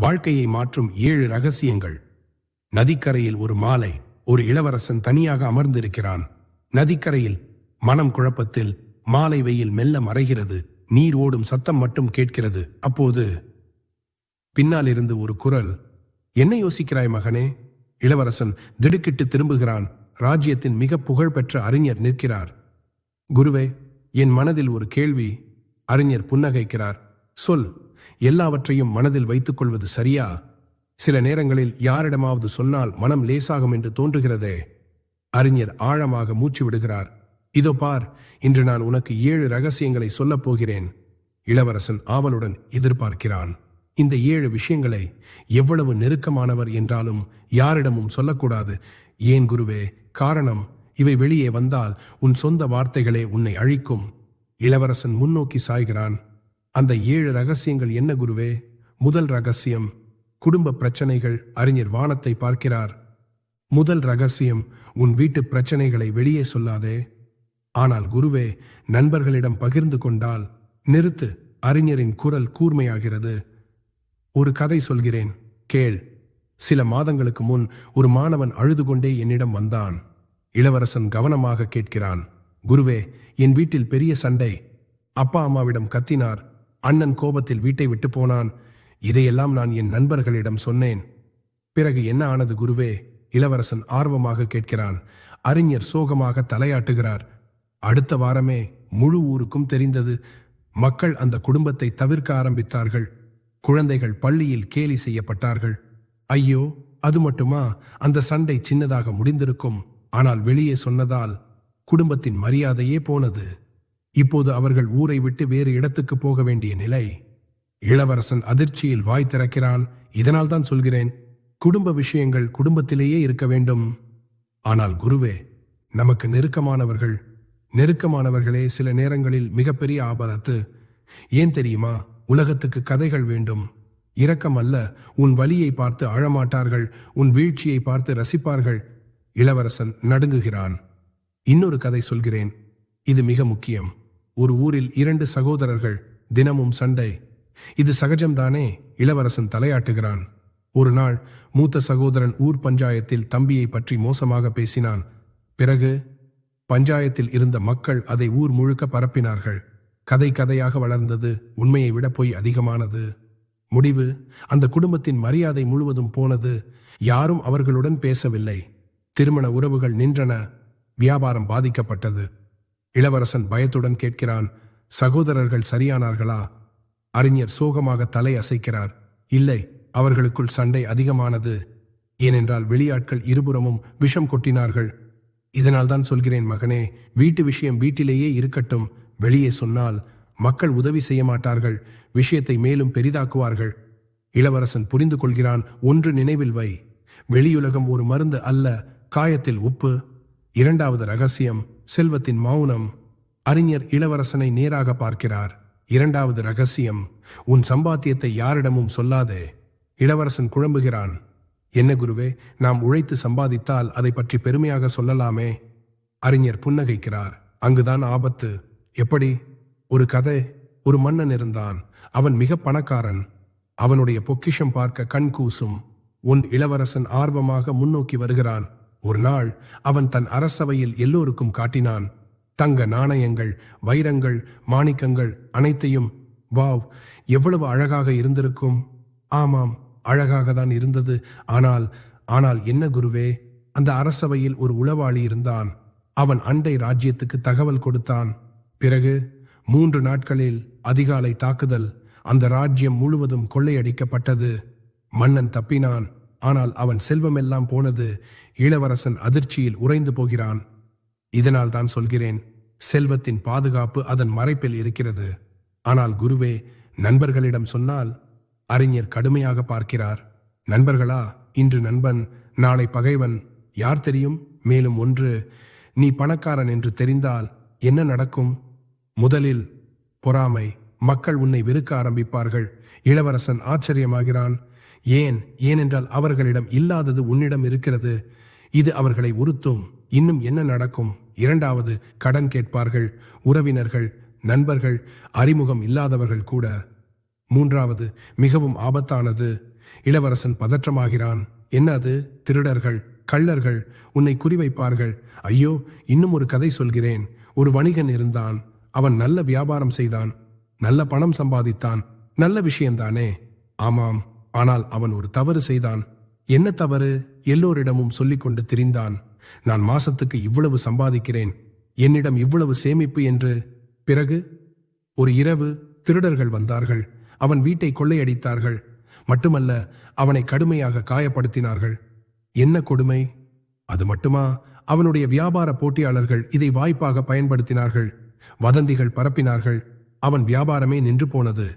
வாழ்க்கையை மாற்றும் ஏழு ரகசியங்கள். நதிக்கரையில் ஒரு மாலை ஒரு இளவரசன் தனியாக அமர்ந்திருக்கிறான். நதிக்கரையில் மனம் குழப்பத்தில் மாலை வெயில் மெல்ல மறைகிறது. நீர் ஓடும் சத்தம் மட்டும் கேட்கிறது. அப்போது பின்னால் இருந்து ஒரு குரல் என்ன யோசிக்கிறாய் மகனே? இளவரசன் திடுக்கிட்டு திரும்புகிறான். ராஜ்யத்தின் மிக புகழ்பெற்ற அறிஞர் நிற்கிறார். குருவே என் மனதில் ஒரு கேள்வி அறிஞர் புன்னகைக்கிறார். சொல். எல்லாவற்றையும் மனதில் வைத்துக் கொள்வது சரியா? சில நேரங்களில் யாரிடமாவது சொன்னால் மனம் லேசாகும் என்று தோன்றுகிறதே. அறிஞர் ஆழமாக மூச்சு விடுகிறார். இதோ பார் இன்று நான் உனக்கு ஏழு ரகசியங்களை சொல்லப் போகிறேன். இளவரசன் ஆவலுடன் எதிர்பார்க்கிறான். இந்த ஏழு விஷயங்களை எவ்வளவு நெருக்கமானவர் என்றாலும் யாரிடமும் சொல்லக்கூடாது. ஏன் குருவே காரணம் இவை வெளியே வந்தால் உன் சொந்த வார்த்தைகளே உன்னை அழிக்கும். இளவரசன் முன்னோக்கி சாய்கிறான். அந்த ஏழு ரகசியங்கள் என்ன குருவே? முதல் ரகசியம் குடும்ப பிரச்சனைகள் அறிஞர் வானத்தை பார்க்கிறார். முதல் ரகசியம் உன் வீட்டு பிரச்சனைகளை வெளியே சொல்லாதே. ஆனால் குருவே நண்பர்களிடம் பகிர்ந்து கொண்டால் நிறுத்து அறிஞரின் குரல் கூர்மையாகிறது. ஒரு கதை சொல்கிறேன் கேள். சில மாதங்களுக்கு முன் ஒரு மாணவன் அழுது கொண்டே என்னிடம் வந்தான். இளவரசன் கவனமாக கேட்கிறான் குருவே என் வீட்டில் பெரிய சண்டை. அப்பா அம்மாவிடம் கத்தினார் அண்ணன் கோபத்தில் வீட்டை விட்டு போனான். இதையெல்லாம் நான் என் நண்பர்களிடம் சொன்னேன். பிறகு என்ன ஆனது குருவே? இளவரசன் ஆர்வமாக கேட்கிறான். அறிஞர் சோகமாக தலையாட்டுகிறார். அடுத்த வாரமே முழு ஊருக்கும் தெரிந்தது. மக்கள் அந்த குடும்பத்தை தவிர்க்க ஆரம்பித்தார்கள். குழந்தைகள் பள்ளியில் கேலி செய்யப்பட்டார்கள். ஐயோ அது மட்டுமா? அந்த சண்டை சின்னதாக முடிந்திருக்கும். ஆனால் வெளியே சொன்னதால் குடும்பத்தின் மரியாதையே போனது. இப்போது அவர்கள் ஊரை விட்டு வேறு இடத்துக்கு போக வேண்டிய நிலை. இளவரசன் அதிர்ச்சியில் வாய் திறக்கிறான். இதனால் தான் சொல்கிறேன் குடும்ப விஷயங்கள் குடும்பத்திலேயே இருக்க வேண்டும். ஆனால் குருவே நமக்கு நெருக்கமானவர்கள் நெருக்கமானவர்களே சில நேரங்களில் மிகப்பெரிய ஆபத்து. ஏன் தெரியுமா உலகத்துக்கு கதைகள் வேண்டும். இரக்கம் அல்ல உன் வலியை பார்த்து அழமாட்டார்கள் உன் வீழ்ச்சியை பார்த்து ரசிப்பார்கள். இளவரசன் நடுங்குகிறான். இன்னொரு கதை சொல்கிறேன். இது மிக முக்கியம். ஒரு ஊரில் இரண்டு சகோதரர்கள் தினமும் சண்டை. இது சகஜம்தானே? இளவரசன் தலையாட்டுகிறான். ஒரு நாள் மூத்த சகோதரன் ஊர் பஞ்சாயத்தில் தம்பியை பற்றி மோசமாக பேசினான். பிறகு பஞ்சாயத்தில் இருந்த மக்கள் அதை ஊர் முழுக்க பரப்பினார்கள். கதை கதையாக வளர்ந்தது உண்மையை விட பொய் அதிகமானது. முடிவு அந்த குடும்பத்தின் மரியாதை முழுவதும் போனது. யாரும் அவர்களுடன் பேசவில்லை. திருமண உறவுகள் நின்றன. வியாபாரம் பாதிக்கப்பட்டது. இளவரசன் பயத்துடன் கேட்கிறான் சகோதரர்கள் சரியானார்களா? அறிஞர் சோகமாக தலை அசைக்கிறார் இல்லை அவர்களுக்குள் சண்டை அதிகமானது. ஏனென்றால் வெளியாட்கள் இருபுறமும் விஷம் கொட்டினார்கள். இதனால் தான் சொல்கிறேன் மகனே வீட்டு விஷயம் வீட்டிலேயே இருக்கட்டும். வெளியே சொன்னால் மக்கள் உதவி செய்ய மாட்டார்கள் விஷயத்தை மேலும் பெரிதாக்குவார்கள். இளவரசன் புரிந்து கொள்கிறான் ஒன்று நினைவில் வை. வெளியுலகம் ஒரு மருந்து அல்ல காயத்தில் உப்பு. இரண்டாவது ரகசியம் செல்வத்தின் மௌனம். அறிஞர் இளவரசனை நேராக பார்க்கிறார். இரண்டாவது ரகசியம் உன் சம்பாத்தியத்தை யாரிடமும் சொல்லாதே இளவரசன் குழம்புகிறான். என்ன குருவே நாம் உழைத்து சம்பாதித்தால் அதை பற்றி பெருமையாக சொல்லலாமே அறிஞர் புன்னகைக்கிறார். அங்குதான் ஆபத்து. எப்படி? ஒரு கதை ஒரு மன்னன் இருந்தான். அவன் மிக பணக்காரன். அவனுடைய பொக்கிஷம் பார்க்க கண் கூசும். உன் இளவரசன் ஆர்வமாக முன்னோக்கி வருகிறான். ஒரு நாள் அவன் தன் அரசவையில் எல்லோருக்கும் காட்டினான் தங்க நாணயங்கள் வைரங்கள் மாணிக்கங்கள் அனைத்தையும் வாவ் எவ்வளவு அழகாக இருந்திருக்கும். ஆமாம் அழகாக தான் இருந்தது. ஆனால் ஆனால் என்ன குருவே? அந்த அரசவையில் ஒரு உளவாளி இருந்தான். அவன் அண்டை ராஜ்யத்துக்கு தகவல் கொடுத்தான். பிறகு மூன்று நாட்களில் அதிகாலை தாக்குதல். அந்த ராஜ்யம் முழுவதும் கொள்ளையடிக்கப்பட்டது. மன்னன் தப்பினான். ஆனால் அவன் செல்வமெல்லாம் போனது இளவரசன் அதிர்ச்சியில் உறைந்து போகிறான். இதனால் தான் சொல்கிறேன் செல்வத்தின் பாதுகாப்பு அதன் மறைப்பில் இருக்கிறது. ஆனால் குருவே நண்பர்களிடம் சொன்னால் அறிஞர் கடுமையாக பார்க்கிறார். நண்பர்களா இன்று நண்பன் நாளை பகைவன் யார் தெரியும்? மேலும் ஒன்று நீ பணக்காரன் என்று தெரிந்தால் என்ன நடக்கும்? முதலில் பொறாமை மக்கள் உன்னை வெறுக்க ஆரம்பிப்பார்கள். இளவரசன் ஆச்சரியமாகிறான். ஏன்? ஏனென்றால் அவர்களிடம் இல்லாதது உன்னிடம் இருக்கிறது. இது அவர்களை உறுத்தும். இன்னும் என்ன நடக்கும்? இரண்டாவது கடன் கேட்பார்கள். உறவினர்கள் நண்பர்கள் அறிமுகம் இல்லாதவர்கள் கூட. மூன்றாவது மிகவும் ஆபத்தானது. இளவரசன் பதற்றமாகிறான். என்ன அது? திருடர்கள் கள்ளர்கள் உன்னை குறிவைப்பார்கள். ஐயோ இன்னும் ஒரு கதை சொல்கிறேன். ஒரு வணிகன் இருந்தான். அவன் நல்ல வியாபாரம் செய்தான். நல்ல பணம் சம்பாதித்தான். நல்ல விஷயம்தானே? ஆமாம். ஆனால் அவன் ஒரு தவறு செய்தான். என்ன தவறு? எல்லோரிடமும் சொல்லிக்கொண்டு திரிந்தான். நான் மாசத்துக்கு இவ்வளவு சம்பாதிக்கிறேன். என்னிடம் இவ்வளவு சேமிப்பு என்று. பிறகு ஒரு இரவு திருடர்கள் வந்தார்கள். அவன் வீட்டை கொள்ளையடித்தார்கள். மட்டுமல்ல அவனை கடுமையாக காயப்படுத்தினார்கள். என்ன கொடுமை? அது மட்டுமா? அவனுடைய வியாபார போட்டியாளர்கள் இதை வாய்ப்பாக பயன்படுத்தினார்கள். வதந்திகள் பரப்பினார்கள். அவன் வியாபாரமே நின்று போனது.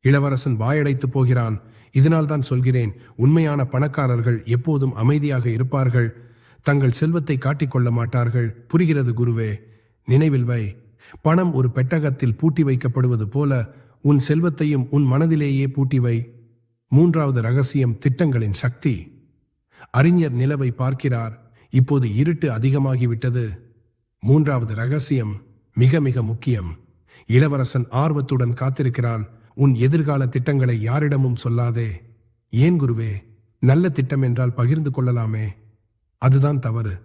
இளவரசன் வாயடைத்து போகிறான். இதனால்தான் சொல்கிறேன் உண்மையான பணக்காரர்கள் எப்போதும் அமைதியாக இருப்பார்கள். தங்கள் செல்வத்தை காட்டிக்கொள்ள மாட்டார்கள். புரிகிறது குருவே நினைவில் வை. பணம் ஒரு பெட்டகத்தில் பூட்டி வைக்கப்படுவது போல உன் செல்வத்தையும் உன் மனதிலேயே பூட்டி வை. மூன்றாவது ரகசியம் திட்டங்களின் சக்தி. அறிஞர் நிலவை பார்க்கிறார். இப்போது இருட்டு அதிகமாகிவிட்டது. மூன்றாவது ரகசியம் மிக மிக முக்கியம். இளவரசன் ஆர்வத்துடன் காத்திருக்கிறான். உன் எதிர்கால திட்டங்களை யாரிடமும் சொல்லாதே. ஏன் குருவே? நல்ல திட்டம் என்றால் பகிர்ந்து கொள்ளலாமே. அதுதான் தவறு.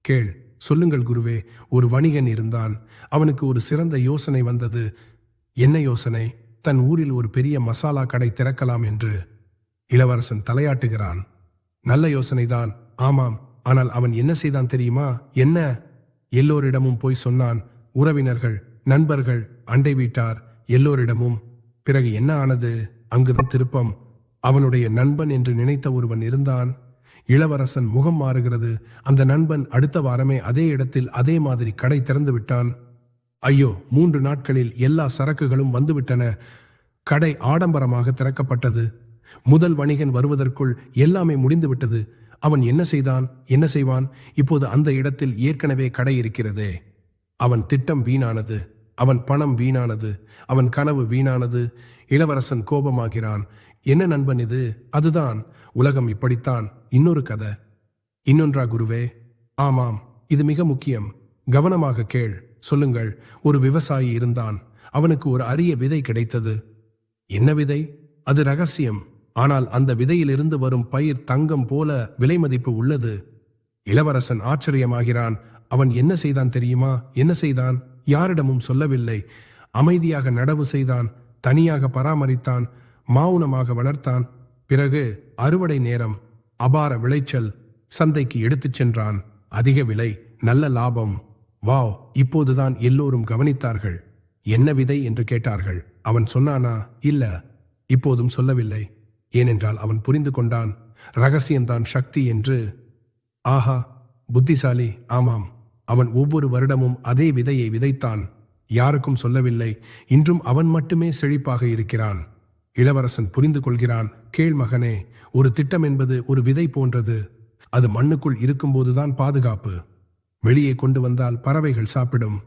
கேள் சொல்லுங்கள் குருவே ஒரு வணிகன் இருந்தான் அவனுக்கு ஒரு சிறந்த யோசனை வந்தது. என்ன யோசனை? தன் ஊரில் ஒரு பெரிய மசாலா கடை திறக்கலாம் என்று. இளவரசன் தலையாட்டுகிறான். நல்ல யோசனைதான். ஆமாம் ஆனால் அவன் என்ன செய்தான் தெரியுமா? என்ன? எல்லோரிடமும் போய் சொன்னான் உறவினர்கள் நண்பர்கள் அண்டை வீட்டார் எல்லோரிடமும் பிறகு என்ன ஆனது? அங்குதான் திருப்பம். அவனுடைய நண்பன் என்று நினைத்த ஒருவன் இருந்தான். இளவரசன் முகம் மாறுகிறது. அந்த நண்பன் அடுத்த வாரமே அதே இடத்தில் அதே மாதிரி கடை திறந்து விட்டான். ஐயோ மூன்று நாட்களில் எல்லா சரக்குகளும் வந்துவிட்டன. கடை ஆடம்பரமாக திறக்கப்பட்டது. முதல் வணிகன் வருவதற்குள் எல்லாமே முடிந்துவிட்டது. அவன் என்ன செய்தான்? என்ன செய்வான்? இப்போது அந்த இடத்தில் ஏற்கனவே கடை இருக்கிறதே. அவன் திட்டம் வீணானது. அவன் பணம் வீணானது அவன் கனவு வீணானது. இளவரசன் கோபமாகிறான். என்ன நண்பன் இது? அதுதான். உலகம் இப்படித்தான். இன்னொரு கதை. இன்னொன்றா குருவே? ஆமாம். இது மிக முக்கியம். கவனமாக கேள். சொல்லுங்கள். ஒரு விவசாயி இருந்தான். அவனுக்கு ஒரு அரிய விதை கிடைத்தது. என்ன விதை? அது ரகசியம். ஆனால் அந்த விதையிலிருந்து வரும் பயிர் தங்கம் போல விலை மதிப்பு உள்ளது. இளவரசன் ஆச்சரியமாகிறான். அவன் என்ன செய்தான் தெரியுமா? என்ன செய்தான்? யாரிடமும் சொல்லவில்லை. அமைதியாக நடவு செய்தான். தனியாக பராமரித்தான். மௌனமாக வளர்த்தான். பிறகு அறுவடை நேரம். அபார விளைச்சல். சந்தைக்கு எடுத்துச் சென்றான். அதிக விலை நல்ல லாபம். வாவ் இப்போதுதான் எல்லோரும் கவனித்தார்கள். என்ன விதை என்று கேட்டார்கள். அவன் சொன்னானா? இல்ல இப்போதும் சொல்லவில்லை. ஏனென்றால் அவன் புரிந்து கொண்டான். ரகசியம்தான் சக்தி என்று. ஆஹா புத்திசாலி ஆமாம். அவன் ஒவ்வொரு வருடமும் அதே விதையை விதைத்தான் யாருக்கும் சொல்லவில்லை. இன்றும் அவன் மட்டுமே செழிப்பாக இருக்கிறான். இளவரசன் புரிந்து கொள்கிறான் கேள் மகனே ஒரு திட்டம் என்பது ஒரு விதை போன்றது. அது மண்ணுக்குள் இருக்கும்போதுதான் பாதுகாப்பு. வெளியே கொண்டு வந்தால் பறவைகள் சாப்பிடும்.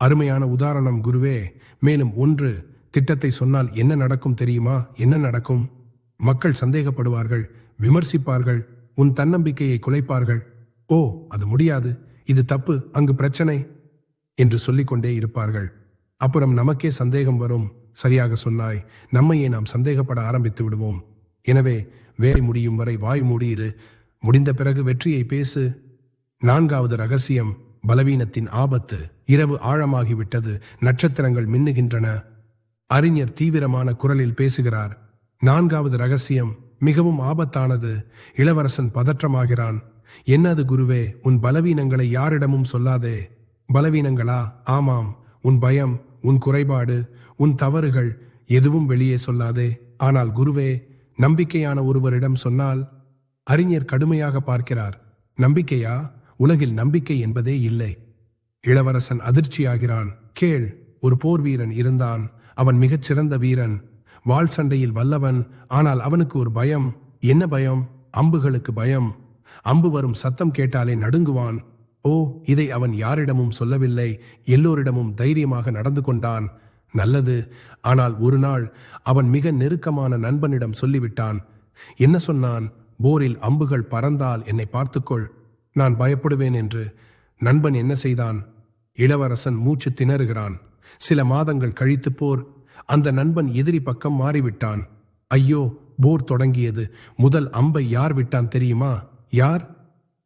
அருமையான உதாரணம் குருவே மேலும் ஒன்று திட்டத்தை சொன்னால் என்ன நடக்கும் தெரியுமா? என்ன நடக்கும்? மக்கள் சந்தேகப்படுவார்கள் விமர்சிப்பார்கள் உன் தன்னம்பிக்கையை குலைப்பார்கள். ஓ அது முடியாது. இது தப்பு அங்கு பிரச்சனை என்று சொல்லிக்கொண்டே இருப்பார்கள். அப்புறம் நமக்கே சந்தேகம் வரும். சரியாக சொன்னாய் நம்மையே நாம் சந்தேகப்பட ஆரம்பித்து விடுவோம். எனவே வேலை முடியும் வரை வாய் மூடியிரு. முடிந்த பிறகு வெற்றியை பேசு. நான்காவது ரகசியம் பலவீனத்தின் ஆபத்து. இரவு ஆழமாகிவிட்டது நட்சத்திரங்கள் மின்னுகின்றன. அறிஞர் தீவிரமான குரலில் பேசுகிறார். நான்காவது ரகசியம் மிகவும் ஆபத்தானது. இளவரசன் பதற்றமாகிறான். என்னது குருவே உன் பலவீனங்களை யாரிடமும் சொல்லாதே? பலவீனங்களா? ஆமாம். உன் பயம் உன் குறைபாடு உன் தவறுகள் எதுவும் வெளியே சொல்லாதே. ஆனால் குருவே நம்பிக்கையான ஒருவரிடம் சொன்னால் அறிஞர் கடுமையாக பார்க்கிறார். நம்பிக்கையா? உலகில் நம்பிக்கை என்பதே இல்லை. இளவரசன் அதிர்ச்சியாகிறான். கேள் ஒரு போர் வீரன் இருந்தான். அவன் மிகச்சிறந்த வீரன். வாள் சண்டையில் வல்லவன். ஆனால் அவனுக்கு ஒரு பயம். என்ன பயம்? அம்புகளுக்கு பயம். அம்பு வரும் சத்தம் கேட்டாலே நடுங்குவான். ஓ இதை அவன் யாரிடமும் சொல்லவில்லை. எல்லோரிடமும் தைரியமாக நடந்து கொண்டான். நல்லது. ஆனால் ஒரு நாள் அவன் மிக நெருக்கமான நண்பனிடம் சொல்லிவிட்டான். என்ன சொன்னான்? போரில் அம்புகள் பறந்தால் என்னை பார்த்துக்கொள். நான் பயப்படுவேன் என்று. நண்பன் என்ன செய்தான்? இளவரசன் மூச்சு திணறுகிறான். சில மாதங்கள் கழித்து போர். அந்த நண்பன் எதிரி பக்கம் மாறிவிட்டான். ஐயோ போர் தொடங்கியது. முதல் அம்பை யார் விட்டான் தெரியுமா? யார்?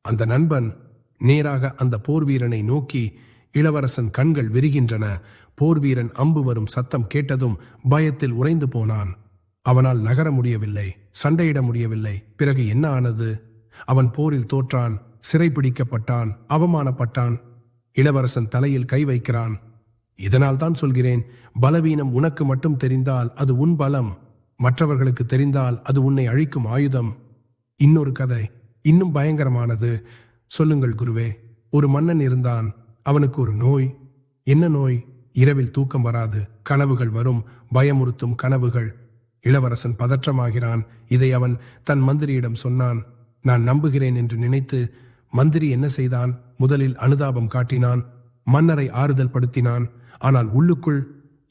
அந்த நண்பன் நேராக அந்த போர்வீரனை நோக்கி இளவரசன் கண்கள் விரிகின்றன. போர்வீரன் அம்பு வரும் சத்தம் கேட்டதும் பயத்தில் உறைந்து போனான். அவனால் நகர முடியவில்லை சண்டையிட முடியவில்லை. பிறகு என்ன ஆனது? அவன் போரில் தோற்றான் சிறைப்பிடிக்கப்பட்டான் அவமானப்பட்டான். இளவரசன் தலையில் கை வைக்கிறான். இதனால் தான் சொல்கிறேன் பலவீனம் உனக்கு மட்டும் தெரிந்தால் அது உன் பலம். மற்றவர்களுக்கு தெரிந்தால் அது உன்னை அழிக்கும் ஆயுதம். இன்னொரு கதை. இன்னும் பயங்கரமானது. சொல்லுங்கள் குருவே ஒரு மன்னன் இருந்தான் அவனுக்கு ஒரு நோய். என்ன நோய்? இரவில் தூக்கம் வராது கனவுகள் வரும் பயமுறுத்தும் கனவுகள். இளவரசன் பதற்றமாகிறான் இதை அவன் தன் மந்திரியிடம் சொன்னான். நான் நம்புகிறேன் என்று நினைத்து மந்திரி என்ன செய்தான்? முதலில் அனுதாபம் காட்டினான் மன்னரை ஆறுதல் படுத்தினான். ஆனால் உள்ளுக்குள்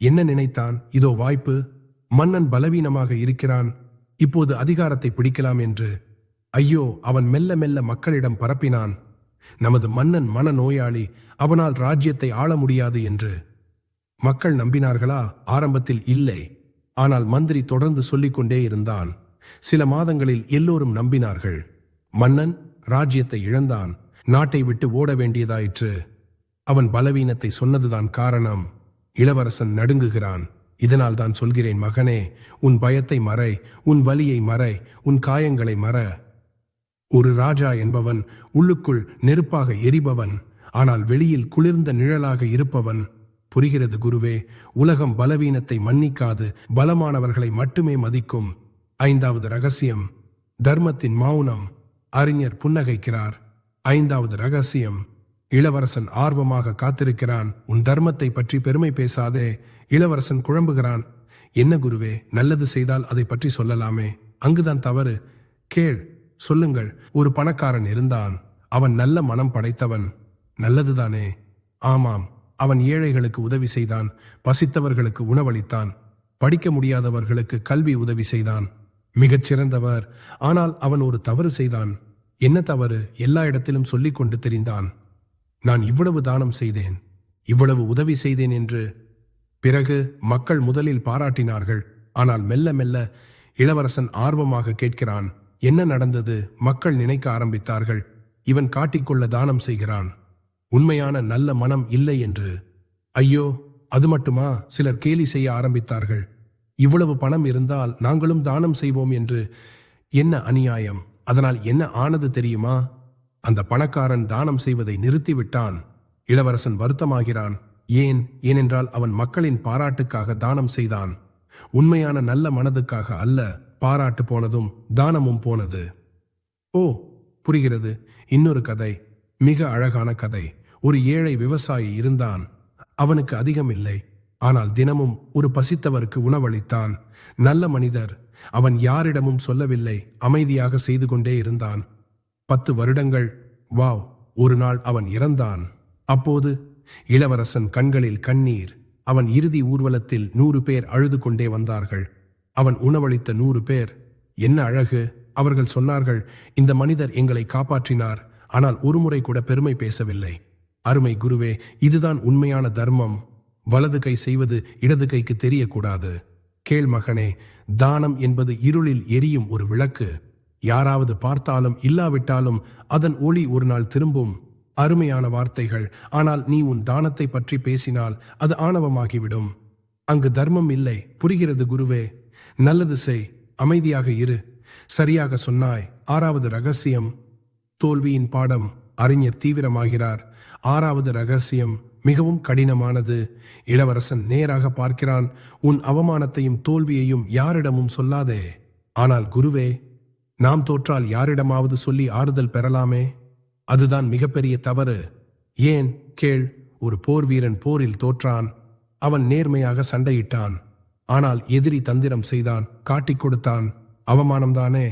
என்ன நினைத்தான்? இதோ வாய்ப்பு மன்னன் பலவீனமாக இருக்கிறான் இப்போது அதிகாரத்தை பிடிக்கலாம் என்று. ஐயோ அவன் மெல்ல மெல்ல மக்களிடம் பரப்பினான். நமது மன்னன் மன நோயாளி அவனால் ராஜ்யத்தை ஆள முடியாது என்று. மக்கள் நம்பினார்களா? ஆரம்பத்தில் இல்லை. ஆனால் மந்திரி தொடர்ந்து சொல்லிக் கொண்டே இருந்தான். சில மாதங்களில் எல்லோரும் நம்பினார்கள். மன்னன் ராஜ்யத்தை இழந்தான். நாட்டை விட்டு ஓட வேண்டியதாயிற்று. அவன் பலவீனத்தை சொன்னதுதான் காரணம். இளவரசன் நடுங்குகிறான். இதனால் தான் சொல்கிறேன் மகனே உன் பயத்தை மறை உன் வலியை மறை உன் காயங்களை மற. ஒரு ராஜா என்பவன் உள்ளுக்குள் நெருப்பாக எரிபவன் ஆனால் வெளியில் குளிர்ந்த நிழலாக இருப்பவன். புரிகிறது குருவே உலகம் பலவீனத்தை மன்னிக்காது பலமானவர்களை மட்டுமே மதிக்கும். ஐந்தாவது ரகசியம் தர்மத்தின் மௌனம் அறிஞர் புன்னகைக்கிறார். ஐந்தாவது ரகசியம் இளவரசன் ஆர்வமாக காத்திருக்கிறான் உன் தர்மத்தை பற்றி பெருமை பேசாதே இளவரசன் குழம்புகிறான். என்ன குருவே நல்லது செய்தால் அதை பற்றி சொல்லலாமே. அங்குதான் தவறு. கேள் சொல்லுங்கள் ஒரு பணக்காரன் இருந்தான். அவன் நல்ல மனம் படைத்தவன். நல்லதுதானே? ஆமாம் அவன் ஏழைகளுக்கு உதவி செய்தான் பசித்தவர்களுக்கு உணவளித்தான். படிக்க முடியாதவர்களுக்கு கல்வி உதவி செய்தான். மிகச் சிறந்தவர் ஆனால் அவன் ஒரு தவறு செய்தான். என்ன தவறு? எல்லா இடத்திலும் சொல்லிக் கொண்டு தெரிந்தான். நான் இவ்வளவு தானம் செய்தேன் இவ்வளவு உதவி செய்தேன் என்று. பிறகு மக்கள் முதலில் பாராட்டினார்கள் ஆனால் மெல்ல மெல்ல இளவரசன் ஆர்வமாக கேட்கிறான் என்ன நடந்தது? மக்கள் நினைக்க ஆரம்பித்தார்கள். இவன் காட்டிக்கொள்ள தானம் செய்கிறான். உண்மையான நல்ல மனம் இல்லை என்று. ஐயோ அது மட்டுமா? சிலர் கேலி செய்ய ஆரம்பித்தார்கள். இவ்வளவு பணம் இருந்தால் நாங்களும் தானம் செய்வோம் என்று. என்ன அநியாயம்? அதனால் என்ன ஆனது தெரியுமா? அந்த பணக்காரன் தானம் செய்வதை நிறுத்திவிட்டான். இளவரசன் வருத்தமாகிறான். ஏன்? ஏனென்றால் அவன் மக்களின் பாராட்டுக்காக தானம் செய்தான். உண்மையான நல்ல மனதுக்காக அல்ல. பாராட்டு போனதும் தானமும் போனது. ஓ புரிகிறது. இன்னொரு கதை மிக அழகான கதை. ஒரு ஏழை விவசாயி இருந்தான். அவனுக்கு அதிகம் இல்லை. ஆனால் தினமும் ஒரு பசித்தவருக்கு உணவளித்தான். நல்ல மனிதர். அவன் யாரிடமும் சொல்லவில்லை. அமைதியாக செய்து கொண்டே இருந்தான். பத்து வருடங்கள் வாவ் ஒரு நாள் அவன் இறந்தான். அப்போது இளவரசன் கண்களில் கண்ணீர். அவன் இறுதி ஊர்வலத்தில் நூறு பேர் அழுது கொண்டே வந்தார்கள். அவன் உணவளித்த நூறு பேர். என்ன அழகு? அவர்கள் சொன்னார்கள் இந்த மனிதர் எங்களை காப்பாற்றினார் ஆனால் ஒருமுறை கூட பெருமை பேசவில்லை. அருமை குருவே இதுதான் உண்மையான தர்மம். வலது கை செய்வது இடது கைக்கு தெரியக்கூடாது. கேள் மகனே தானம் என்பது இருளில் எரியும் ஒரு விளக்கு. யாராவது பார்த்தாலும் இல்லாவிட்டாலும் அதன் ஒளி ஒரு நாள் திரும்பும். அருமையான வார்த்தைகள் ஆனால் நீ உன் தானத்தை பற்றி பேசினால் அது ஆணவமாகிவிடும். அங்கு தர்மம் இல்லை. புரிகிறது குருவே நல்லது செய் அமைதியாக இரு. சரியாக சொன்னாய் ஆறாவது ரகசியம். தோல்வியின் பாடம் அறிஞர் தீவிரமாகிறார். ஆறாவது ரகசியம் மிகவும் கடினமானது. இளவரசன் நேராக பார்க்கிறான் உன் அவமானத்தையும் தோல்வியையும் யாரிடமும் சொல்லாதே. ஆனால் குருவே நாம் தோற்றால் யாரிடமாவது சொல்லி ஆறுதல் பெறலாமே? அதுதான் மிகப்பெரிய தவறு. ஏன்? கேள். ஒரு போர் வீரன் போரில் தோற்றான். அவன் நேர்மையாக சண்டையிட்டான். ஆனால் எதிரி தந்திரம் செய்தான் காட்டிக் கொடுத்தான். அவமானம்தானே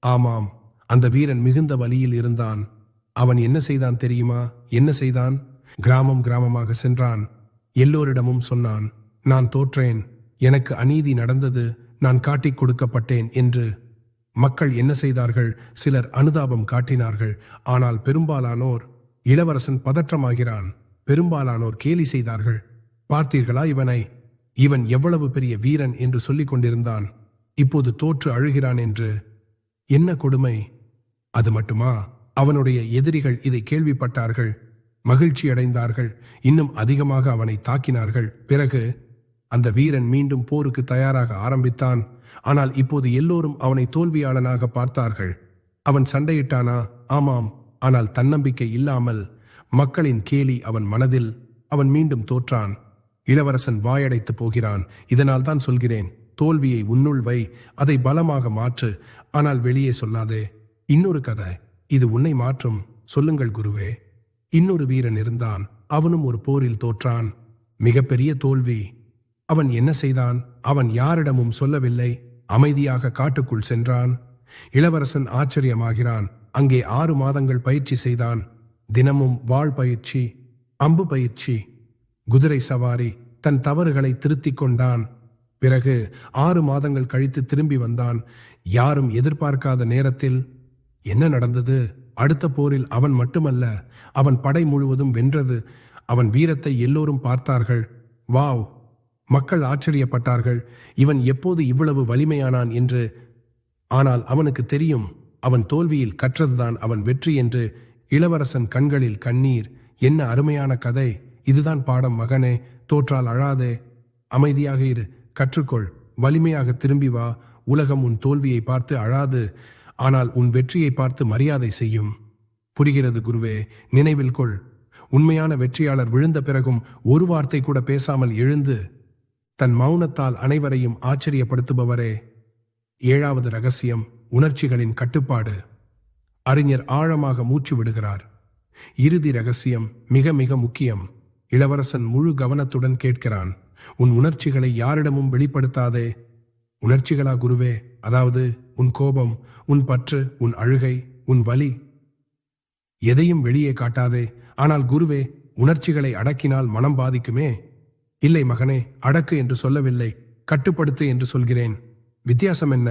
ஆமாம். அந்த வீரன் மிகுந்த வழியில் இருந்தான். அவன் என்ன செய்தான் தெரியுமா? என்ன செய்தான்? கிராமம் கிராமமாக சென்றான். எல்லோரிடமும் சொன்னான் நான் தோற்றேன். எனக்கு அநீதி நடந்தது. நான் காட்டிக் கொடுக்கப்பட்டேன் என்று. மக்கள் என்ன செய்தார்கள்? சிலர் அனுதாபம் காட்டினார்கள். ஆனால் பெரும்பாலானோர் இளவரசன் பதற்றமாகிறான். பெரும்பாலானோர் கேலி செய்தார்கள். பார்த்தீர்களா இவனை? இவன் எவ்வளவு பெரிய வீரன் என்று சொல்லிக் கொண்டிருந்தான் இப்போது தோற்று அழுகிறான் என்று என்ன கொடுமை? அது மட்டுமா? அவனுடைய எதிரிகள் இதை கேள்விப்பட்டார்கள் மகிழ்ச்சி அடைந்தார்கள் இன்னும் அதிகமாக அவனை தாக்கினார்கள். பிறகு அந்த வீரன் மீண்டும் போருக்கு தயாராக ஆரம்பித்தான். ஆனால் இப்போது எல்லோரும் அவனை தோல்வியாளனாக பார்த்தார்கள். அவன் சண்டையிட்டானா? ஆமாம் ஆனால் தன்னம்பிக்கை இல்லாமல் மக்களின் கேலி அவன் மனதில் அவன் மீண்டும் தோற்றான். இளவரசன் வாயடைத்து போகிறான். இதனால் தான் சொல்கிறேன் தோல்வியை உன்னுள் வை அதை பலமாக மாற்று. ஆனால் வெளியே சொல்லாதே. இன்னொரு கதை. இது உன்னை மாற்றும். சொல்லுங்கள் குருவே. இன்னொரு வீரன் இருந்தான். அவனும் ஒரு போரில் தோற்றான். மிகப்பெரிய தோல்வி. அவன் என்ன செய்தான்? அவன் யாரிடமும் சொல்லவில்லை. அமைதியாக காட்டுக்குள் சென்றான். இளவரசன் ஆச்சரியமாகிறான். அங்கே ஆறு மாதங்கள் பயிற்சி செய்தான். தினமும் வாழ் பயிற்சி அம்பு பயிற்சி குதிரை சவாரி தன் தவறுகளை திருத்திக் கொண்டான். பிறகு ஆறு மாதங்கள் கழித்து திரும்பி வந்தான். யாரும் எதிர்பார்க்காத நேரத்தில் என்ன நடந்தது? அடுத்த போரில் அவன் மட்டுமல்ல அவன் படை முழுவதும் வென்றது அவன் வீரத்தை எல்லோரும் பார்த்தார்கள். வாவ்! மக்கள் ஆச்சரியப்பட்டார்கள். இவன் எப்போது இவ்வளவு வலிமையானான் என்று. ஆனால் அவனுக்கு தெரியும் அவன் தோல்வியில் கற்றதுதான் அவன் வெற்றி என்று இளவரசன் கண்களில் கண்ணீர். என்ன அருமையான கதை! இதுதான் பாடம் மகனே. தோற்றால் அழாதே. அமைதியாக இரு. கற்றுக்கொள். வலிமையாக திரும்பி வா. உலகம் உன் தோல்வியை பார்த்து அழாது. ஆனால் உன் வெற்றியை பார்த்து மரியாதை செய்யும். புரிகிறது குருவே. நினைவில் கொள். உண்மையான வெற்றியாளர் விழுந்த பிறகும் ஒரு வார்த்தை கூட பேசாமல் எழுந்து தன் மௌனத்தால் அனைவரையும் ஆச்சரியப்படுத்துபவரே. ஏழாவது ரகசியம். உணர்ச்சிகளின் கட்டுப்பாடு. அறிஞர் ஆழமாக மூச்சு விடுகிறார். இறுதி ரகசியம் மிக மிக முக்கியம். இளவரசன் முழு கவனத்துடன் கேட்கிறான் உன் உணர்ச்சிகளை யாரிடமும் வெளிப்படுத்தாதே. உணர்ச்சிகளா குருவே அதாவது உன் கோபம் உன் பற்று உன் அழுகை உன் வலி. எதையும் வெளியே காட்டாதே. ஆனால் குருவே உணர்ச்சிகளை அடக்கினால் மனம் பாதிக்குமே. இல்லை மகனே அடக்கு என்று சொல்லவில்லை கட்டுப்படுத்து என்று சொல்கிறேன். வித்தியாசம் என்ன?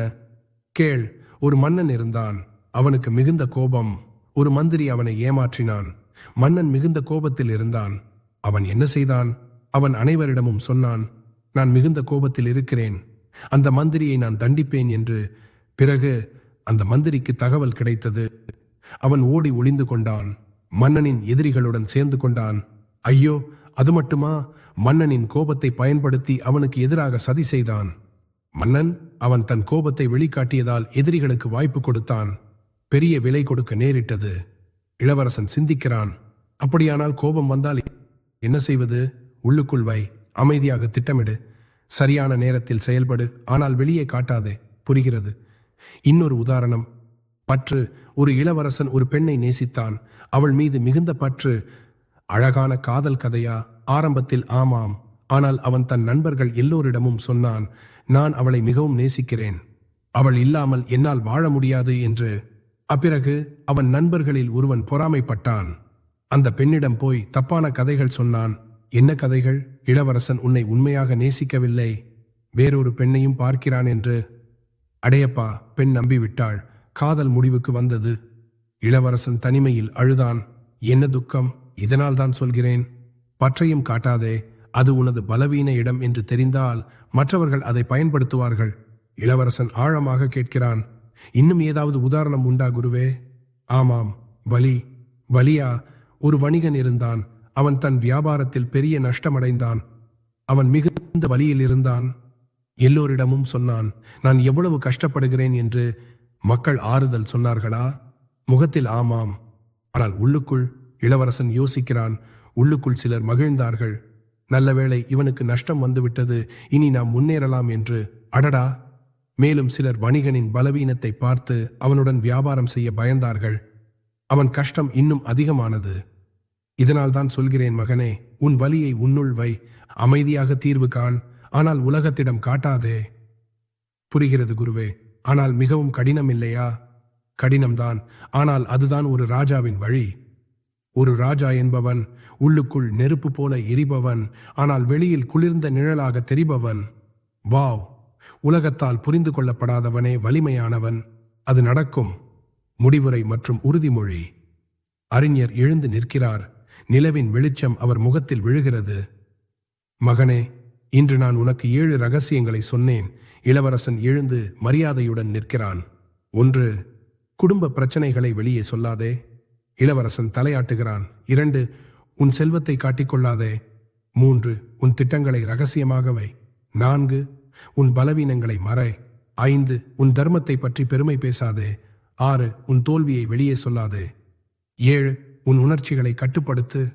கேள் ஒரு மன்னன் இருந்தான் அவனுக்கு மிகுந்த கோபம். ஒரு மந்திரி அவனை ஏமாற்றினான். மன்னன் மிகுந்த கோபத்தில் இருந்தான். அவன் என்ன செய்தான்? அவன் அனைவரிடமும் சொன்னான் நான் மிகுந்த கோபத்தில் இருக்கிறேன். அந்த மந்திரியை நான் தண்டிப்பேன் என்று. பிறகு அந்த மந்திரிக்கு தகவல் கிடைத்தது. அவன் ஓடி ஒளிந்து கொண்டான். மன்னனின் எதிரிகளுடன் சேர்ந்து கொண்டான். ஐயோ அது மட்டுமா? மன்னனின் கோபத்தை பயன்படுத்தி அவனுக்கு எதிராக சதி செய்தான். மன்னன் அவன் தன் கோபத்தை வெளிக்காட்டியதால் எதிரிகளுக்கு வாய்ப்பு கொடுத்தான். பெரிய விலை கொடுக்க நேரிட்டது. இளவரசன் சிந்திக்கிறான். அப்படியானால் கோபம் வந்தால் என்ன செய்வது? உள்ளுக்குள் வை. அமைதியாக திட்டமிடு. சரியான நேரத்தில் செயல்படு. ஆனால் வெளியே காட்டாதே. புரிகிறது. இன்னொரு உதாரணம். பற்று. ஒரு இளவரசன் ஒரு பெண்ணை நேசித்தான். அவள் மீது மிகுந்த பற்று. அழகான காதல் கதையா? ஆரம்பத்தில் ஆமாம். ஆனால் அவன் தன் நண்பர்கள் எல்லோரிடமும் சொன்னான் நான் அவளை மிகவும் நேசிக்கிறேன். அவள் இல்லாமல் என்னால் வாழ முடியாது என்று. அப்பிறகு அவன் நண்பர்களில் ஒருவன் பொறாமைப்பட்டான். அந்த பெண்ணிடம் போய் தப்பான கதைகள் சொன்னான். என்ன கதைகள்? இளவரசன் உன்னை உண்மையாக நேசிக்கவில்லை. வேறொரு பெண்ணையும் பார்க்கிறான் என்று. அடையப்பா பெண் நம்பிவிட்டாள். காதல் முடிவுக்கு வந்தது. இளவரசன் தனிமையில் அழுதான். என்ன துக்கம்? இதனால் தான் சொல்கிறேன். பற்றையும் காட்டாதே. அது உனது பலவீன இடம் என்று தெரிந்தால் மற்றவர்கள் அதை பயன்படுத்துவார்கள். இளவரசன் ஆழமாக கேட்கிறான். இன்னும் ஏதாவது உதாரணம் உண்டா குருவே? ஆமாம். வலி. வலியா? ஒரு வணிகன் இருந்தான். அவன் தன் வியாபாரத்தில் பெரிய நஷ்டமடைந்தான். அவன் மிகுந்த வழியில் இருந்தான். எல்லோரிடமும் சொன்னான் நான் எவ்வளவு கஷ்டப்படுகிறேன் என்று மக்கள் ஆறுதல் சொன்னார்களா? முகத்தில் ஆமாம். ஆனால் உள்ளுக்குள் இளவரசன் யோசிக்கிறான். உள்ளுக்குள் சிலர் மகிழ்ந்தார்கள். நல்ல வேளை இவனுக்கு நஷ்டம் வந்துவிட்டது. இனி நாம் முன்னேறலாம் என்று. அடடா. மேலும் சிலர் வணிகனின் பலவீனத்தை பார்த்து அவனுடன் வியாபாரம் செய்ய பயந்தார்கள். அவன் கஷ்டம் இன்னும் அதிகமானது. இதனால் தான் சொல்கிறேன் மகனே உன் வலியை உன்னுள் வை. அமைதியாக தீர்வு காண். ஆனால் உலகத்திடம் காட்டாதே. புரிகிறது குருவே ஆனால் மிகவும் கடினம் இல்லையா? கடினம்தான். ஆனால் அதுதான் ஒரு ராஜாவின் வழி. ஒரு ராஜா என்பவன் உள்ளுக்குள் நெருப்பு போல எரிபவன் ஆனால் வெளியில் குளிர்ந்த நிழலாக தெரிபவன். வாவ்! உலகத்தால் புரிந்து கொள்ளப்படாதவனே வலிமையானவன். அது நடக்கும். முடிவுரை மற்றும் உறுதிமொழி. அறிஞர் எழுந்து நிற்கிறார். நிலவின் வெளிச்சம் அவர் முகத்தில் விழுகிறது. மகனே இன்று நான் உனக்கு ஏழு ரகசியங்களை சொன்னேன். இளவரசன் எழுந்து மரியாதையுடன் நிற்கிறான். ஒன்று குடும்ப பிரச்சனைகளை வெளியே சொல்லாதே. இளவரசன் தலையாட்டுகிறான். இரண்டு உன் செல்வத்தை காட்டிக்கொள்ளாதே. மூன்று உன் திட்டங்களை ரகசியமாகவை. நான்கு உன் பலவீனங்களை மறை. ஐந்து உன் தர்மத்தை பற்றி பெருமை பேசாதே. ஆறு உன் தோல்வியை வெளியே சொல்லாதே. ஏழு உன் உணர்ச்சிகளை கட்டுப்படுத்து.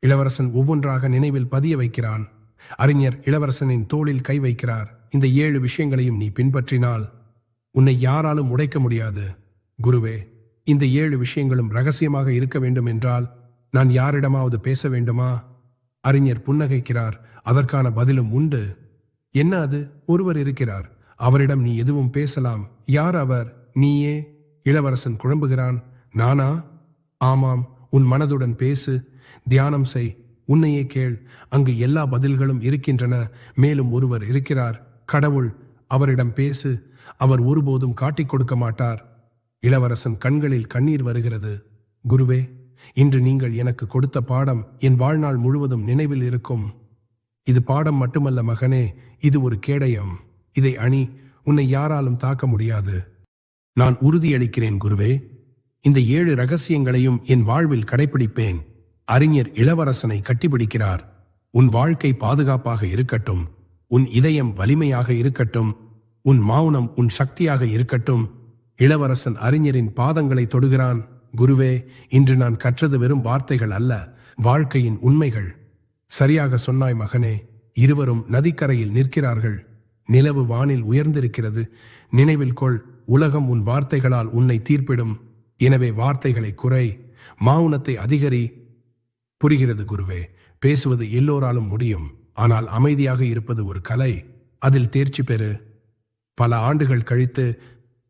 இளவரசன் ஒவ்வொன்றாக நினைவில் பதிய வைக்கிறான். அறிஞர் இளவரசனின் தோளில் கை வைக்கிறார். இந்த ஏழு விஷயங்களையும் நீ பின்பற்றினால் உன்னை யாராலும் உடைக்க முடியாது. குருவே இந்த ஏழு விஷயங்களும் ரகசியமாக இருக்க வேண்டும் என்றால் நான் யாரிடமாவது பேச வேண்டுமா? அறிஞர் புன்னகைக்கிறார். அதற்கான பதிலும் உண்டு. என்ன அது? ஒருவர் இருக்கிறார். அவரிடம் நீ எதுவும் பேசலாம். யார் அவர்? நீயே? இளவரசன் குழம்புகிறான். நானா? ஆமாம் உன் மனதுடன் பேசு. தியானம் செய். உன்னையே கேள். அங்கு எல்லா பதில்களும் இருக்கின்றன. மேலும் ஒருவர் இருக்கிறார். கடவுள் அவரிடம் பேசு. அவர் ஒருபோதும் காட்டிக் கொடுக்க மாட்டார். இளவரசன் கண்களில் கண்ணீர் வருகிறது. குருவே இன்று நீங்கள் எனக்கு கொடுத்த பாடம் என் வாழ்நாள் முழுவதும் நினைவில் இருக்கும். இது பாடம் மட்டுமல்ல மகனே இது ஒரு கேடயம். இதை அணி உன்னை யாராலும் தாக்க முடியாது. நான் உறுதியளிக்கிறேன் குருவே. இந்த ஏழு ரகசியங்களையும் என் வாழ்வில் கடைபிடிப்பேன் அறிஞர் இளவரசனை கட்டிபிடிக்கிறார் உன் வாழ்க்கை பாதுகாப்பாக இருக்கட்டும். உன் இதயம் வலிமையாக இருக்கட்டும். உன் மௌனம் உன் சக்தியாக இருக்கட்டும். இளவரசன் அறிஞரின் பாதங்களை தொடுகிறான். குருவே இன்று நான் கற்றது வெறும் வார்த்தைகள் அல்ல வாழ்க்கையின் உண்மைகள். சரியாக சொன்னாய் மகனே இருவரும் நதிக்கரையில் நிற்கிறார்கள். நிலவு வானில் உயர்ந்திருக்கிறது. நினைவில் கொள் உலகம் உன் வார்த்தைகளால் உன்னை தீர்ப்பிடும். எனவே வார்த்தைகளை குறை மௌனத்தை அதிகரி புரிகிறது குருவே பேசுவது எல்லோராலும் முடியும். ஆனால் அமைதியாக இருப்பது ஒரு கலை. அதில் தேர்ச்சி பெறு. பல ஆண்டுகள் கழித்து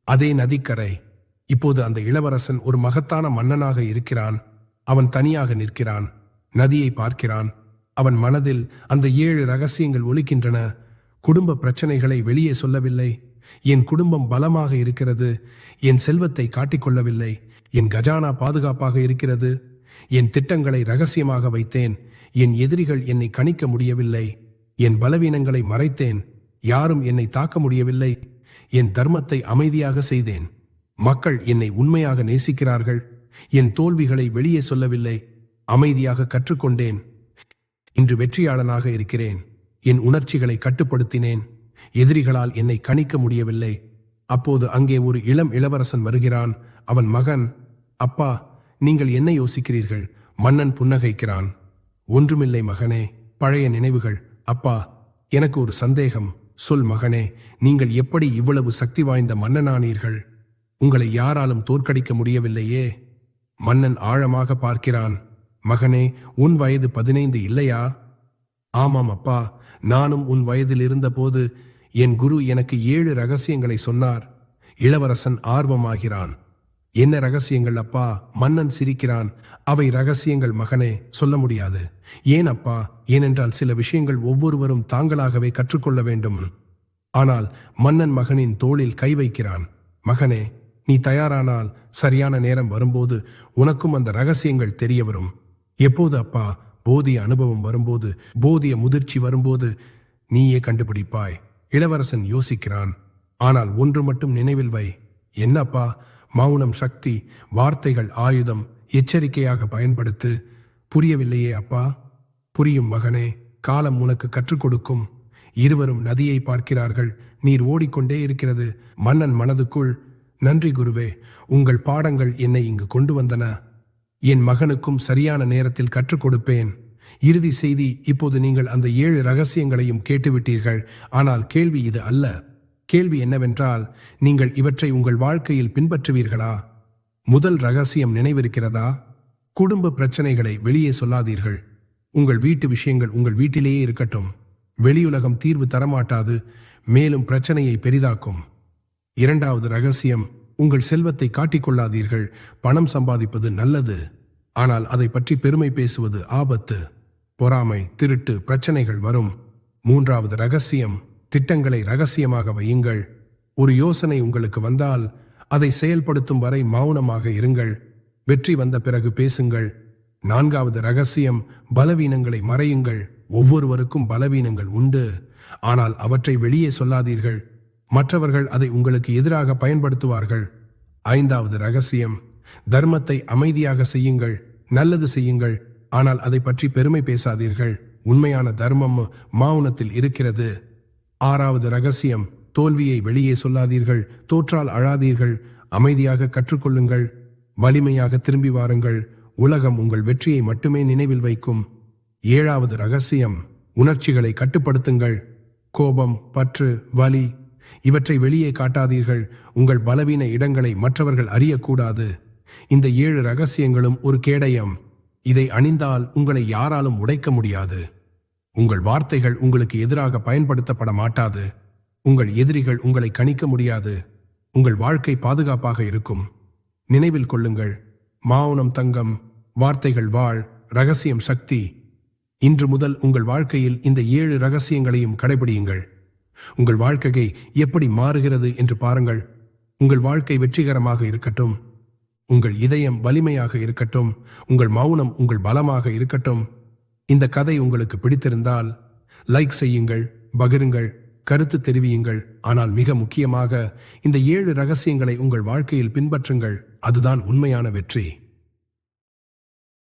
அதே நதிக்கரை. இப்போது அந்த இளவரசன் ஒரு மகத்தான மன்னனாக இருக்கிறான். அவன் தனியாக நிற்கிறான். நதியை பார்க்கிறான். அவன் மனதில் அந்த ஏழு ரகசியங்கள் ஒலிக்கின்றன. குடும்ப பிரச்சனைகளை வெளியே சொல்லவில்லை. என் குடும்பம் பலமாக இருக்கிறது. என் செல்வத்தை காட்டிக்கொள்ளவில்லை. என் கஜானா பாதுகாப்பாக இருக்கிறது. என் திட்டங்களை ரகசியமாக வைத்தேன். என் எதிரிகள் என்னை கணிக்க முடியவில்லை. என் பலவீனங்களை மறைத்தேன். யாரும் என்னை தாக்க முடியவில்லை. என் தர்மத்தை அமைதியாக செய்தேன். மக்கள் என்னை உண்மையாக நேசிக்கிறார்கள். என் தோல்விகளை வெளியே சொல்லவில்லை. அமைதியாக கற்றுக்கொண்டேன். இன்று வெற்றியாளனாக இருக்கிறேன். என் உணர்ச்சிகளை கட்டுப்படுத்தினேன். எதிரிகளால் என்னை கணிக்க முடியவில்லை. அப்போது அங்கே ஒரு இளம் இளவரசன் வருகிறான். அவன் மகன் அப்பா நீங்கள் என்ன யோசிக்கிறீர்கள்? மன்னன் புன்னகைக்கிறான். ஒன்றுமில்லை மகனே பழைய நினைவுகள். அப்பா எனக்கு ஒரு சந்தேகம். சொல் மகனே நீங்கள் எப்படி இவ்வளவு சக்தி வாய்ந்த மன்னனானீர்கள்? உங்களை யாராலும் தோற்கடிக்க முடியவில்லையே. மன்னன் ஆழமாக பார்க்கிறான். மகனே உன் வயது பதினைந்து இல்லையா? ஆமாம் அப்பா நானும் உன் வயதில் இருந்தபோது என் குரு எனக்கு ஏழு ரகசியங்களை சொன்னார். இளவரசன் ஆர்வமாகிறான். என்ன ரகசியங்கள் அப்பா? மன்னன் சிரிக்கிறான். அவை ரகசியங்கள் மகனே சொல்ல முடியாது. ஏன் அப்பா? ஏனென்றால் சில விஷயங்கள் ஒவ்வொருவரும் தாங்களாகவே கற்றுக்கொள்ள வேண்டும். ஆனால் மன்னன் மகனின் தோளில் கை வைக்கிறான். மகனே நீ தயாரானால் சரியான நேரம் வரும்போது உனக்கும் அந்த ரகசியங்கள் தெரிய வரும். எப்போது அப்பா? போதிய அனுபவம் வரும்போது போதிய முதிர்ச்சி வரும்போது நீயே கண்டுபிடிப்பாய். இளவரசன் யோசிக்கிறான். ஆனால் ஒன்று மட்டும் நினைவில் வை. என்னப்பா? மௌனம் சக்தி வார்த்தைகள் ஆயுதம் எச்சரிக்கையாக பயன்படுத்து. புரியவில்லையே அப்பா? புரியும் மகனே காலம் உனக்கு கற்றுக் கொடுக்கும். இருவரும் நதியை பார்க்கிறார்கள். நீர் ஓடிக்கொண்டே இருக்கிறது. மன்னன் மனதுக்குள் நன்றி குருவே உங்கள் பாடங்கள் என்னை இங்கு கொண்டு வந்தன. என் மகனுக்கும் சரியான நேரத்தில் கற்றுக் கொடுப்பேன். இறுதி செய்தி இப்போது நீங்கள் அந்த ஏழு ரகசியங்களையும் கேட்டுவிட்டீர்கள். ஆனால் கேள்வி இது அல்ல. கேள்வி என்னவென்றால் நீங்கள் இவற்றை உங்கள் வாழ்க்கையில் பின்பற்றுவீர்களா? முதல் ரகசியம் நினைவிருக்கிறதா? குடும்ப பிரச்சனைகளை வெளியே சொல்லாதீர்கள். உங்கள் வீட்டு விஷயங்கள் உங்கள் வீட்டிலேயே இருக்கட்டும். வெளியுலகம் தீர்வு தரமாட்டாது. மேலும் பிரச்சனையை பெரிதாக்கும். இரண்டாவது ரகசியம் உங்கள் செல்வத்தை காட்டிக்கொள்ளாதீர்கள். பணம் சம்பாதிப்பது நல்லது. ஆனால் அதை பற்றி பெருமை பேசுவது ஆபத்து. பொறாமை திருட்டு பிரச்சனைகள் வரும். மூன்றாவது ரகசியம் திட்டங்களை ரகசியமாக வையுங்கள். ஒரு யோசனை உங்களுக்கு வந்தால் அதை செயல்படுத்தும் வரை மௌனமாக இருங்கள். வெற்றி வந்த பிறகு பேசுங்கள். நான்காவது ரகசியம் பலவீனங்களை மறையுங்கள். ஒவ்வொருவருக்கும் பலவீனங்கள் உண்டு. ஆனால் அவற்றை வெளியே சொல்லாதீர்கள். மற்றவர்கள் அதை உங்களுக்கு எதிராக பயன்படுத்துவார்கள். ஐந்தாவது ரகசியம் தர்மத்தை அமைதியாக செய்யுங்கள். நல்லது செய்யுங்கள். ஆனால் அதை பற்றி பெருமை பேசாதீர்கள். உண்மையான தர்மம் மௌனத்தில் இருக்கிறது. ஆறாவது ரகசியம் தோல்வியை வெளியே சொல்லாதீர்கள். தோற்றால் அழாதீர்கள். அமைதியாக கற்றுக்கொள்ளுங்கள். வலிமையாக திரும்பி வாருங்கள். உலகம் உங்கள் வெற்றியை மட்டுமே நினைவில் வைக்கும். ஏழாவது ரகசியம் உணர்ச்சிகளை கட்டுப்படுத்துங்கள். கோபம் பற்று வலி இவற்றை வெளியே காட்டாதீர்கள். உங்கள் பலவீன இடங்களை மற்றவர்கள் அறியக்கூடாது. இந்த ஏழு ரகசியங்களும் ஒரு கேடயம். இதை அணிந்தால் உங்களை யாராலும் உடைக்க முடியாது. உங்கள் வார்த்தைகள் உங்களுக்கு எதிராக பயன்படுத்தப்பட மாட்டாது. உங்கள் எதிரிகள் உங்களை கணிக்க முடியாது. உங்கள் வாழ்க்கை பாதுகாப்பாக இருக்கும். நினைவில் கொள்ளுங்கள் மௌனம் தங்கம் வார்த்தைகள் வாழ் ரகசியம் சக்தி. இன்று முதல் உங்கள் வாழ்க்கையில் இந்த ஏழு ரகசியங்களையும் கடைபிடியுங்கள். உங்கள் வாழ்க்கையை எப்படி மாறுகிறது என்று பாருங்கள். உங்கள் வாழ்க்கை வெற்றிகரமாக இருக்கட்டும். உங்கள் இதயம் வலிமையாக இருக்கட்டும் உங்கள் மௌனம் உங்கள் பலமாக இருக்கட்டும். இந்த கதை உங்களுக்கு பிடித்திருந்தால் லைக் செய்யுங்கள் பகிருங்கள் கருத்து தெரிவியுங்கள். ஆனால் மிக முக்கியமாக இந்த ஏழு ரகசியங்களை உங்கள் வாழ்க்கையில் பின்பற்றுங்கள். அதுதான் உண்மையான வெற்றி.